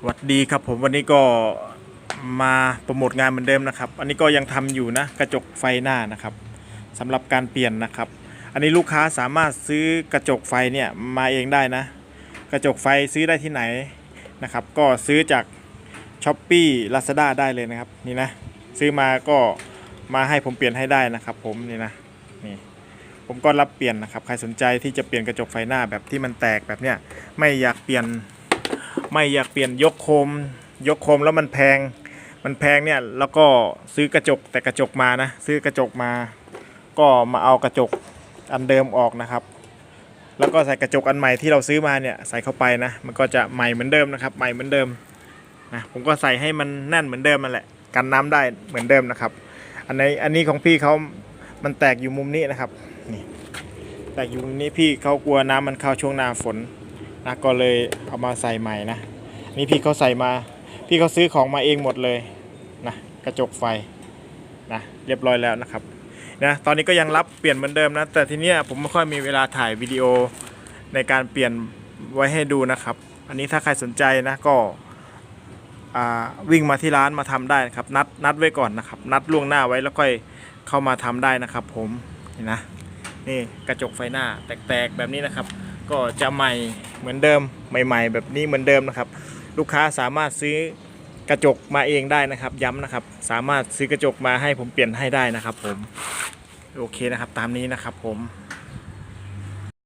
สวัสดีครับผมวันนี้ก็มาโปรโมทงานเหมือนเดิมนะครับ อันนี้ก็ยังทำอยู่นะกระจกไฟหน้านะครับสำหรับการเปลี่ยนนะครับ อันนี้ลูกค้าสามารถซื้อกระจกไฟเนี่ยมาเองได้นะ กระจกไฟซื้อได้ที่ไหนนะครับ ก็ซื้อจาก s h อ p e e Lazada ได้เลยนะครับนี่นะซื้อมาก็มาให้ผมเปลี่ยนให้ได้นะครับ ผมนี่นะนี่ผมก็รับเปลี่ยนนะครับ ใครสนใจที่จะเปลี่ยนกระจกไฟหน้าแบบที่มันแตกแบบเนี้ยไม่อยากเปลี่ยน ไม่อยากเปลี่ยนยกโคม ยกโคมแล้วมันแพง มันแพงเนี่ยแล้วก็ซื้อกระจกแต่กระจกมานะ ซื้อกระจกมา ก็มาเอากระจกอันเดิมออกนะครับ แล้วก็ใส่กระจกอันใหม่ที่เราซื้อมาเนี่ยใส่เข้าไปนะ มันก็จะใหม่เหมือนเดิมนะครับ ใหม่เหมือนเดิมนะผมก็ใส่ให้มันแน่นเหมือนเดิมนั่นแหละกันน้ำได้เหมือนเดิมนะครับ อันนี้อันนี้ของพี่เขามันแตกอยู่มุมนี้นะครับนี่แตกอยู่มุมนี้พี่เขากลัวน้ำมันเข้าช่วงหน้าฝน นะก็เลยเอามาใส่ใหม่นะนี่พี่เขาใส่มา พี่เขาซื้อของมาเองหมดเลยนะกระจกไฟนะเรียบร้อยแล้วนะครับนะตอนนี้ก็ยังรับเปลี่ยนเหมือนเดิมนะ แต่ทีเนี้ยผมไม่ค่อยมีเวลาถ่ายวิดีโอในการเปลี่ยนไว้ให้ดูนะครับ อันนี้ถ้าใครสนใจนะก็อ่าวิ่งมาที่ร้านมาทำได้นะครับนัดนัดไว้ก่อนนะครับ นัดล่วงหน้าไว้แล้วค่อยเข้ามาทำได้นะครับ ผมนี่นะนี่กระจกไฟหน้าแตกๆแบบนี้นะครับ ก็จะใหม่เหมือนเดิมใหม่ ๆ แบบนี้เหมือนเดิมนะครับ ลูกค้าสามารถซื้อกระจกมาเองได้นะครับ ย้ำนะครับ สามารถซื้อกระจกมาให้ผมเปลี่ยนให้ได้นะครับ ผมโอเคนะครับ ตามนี้นะครับผม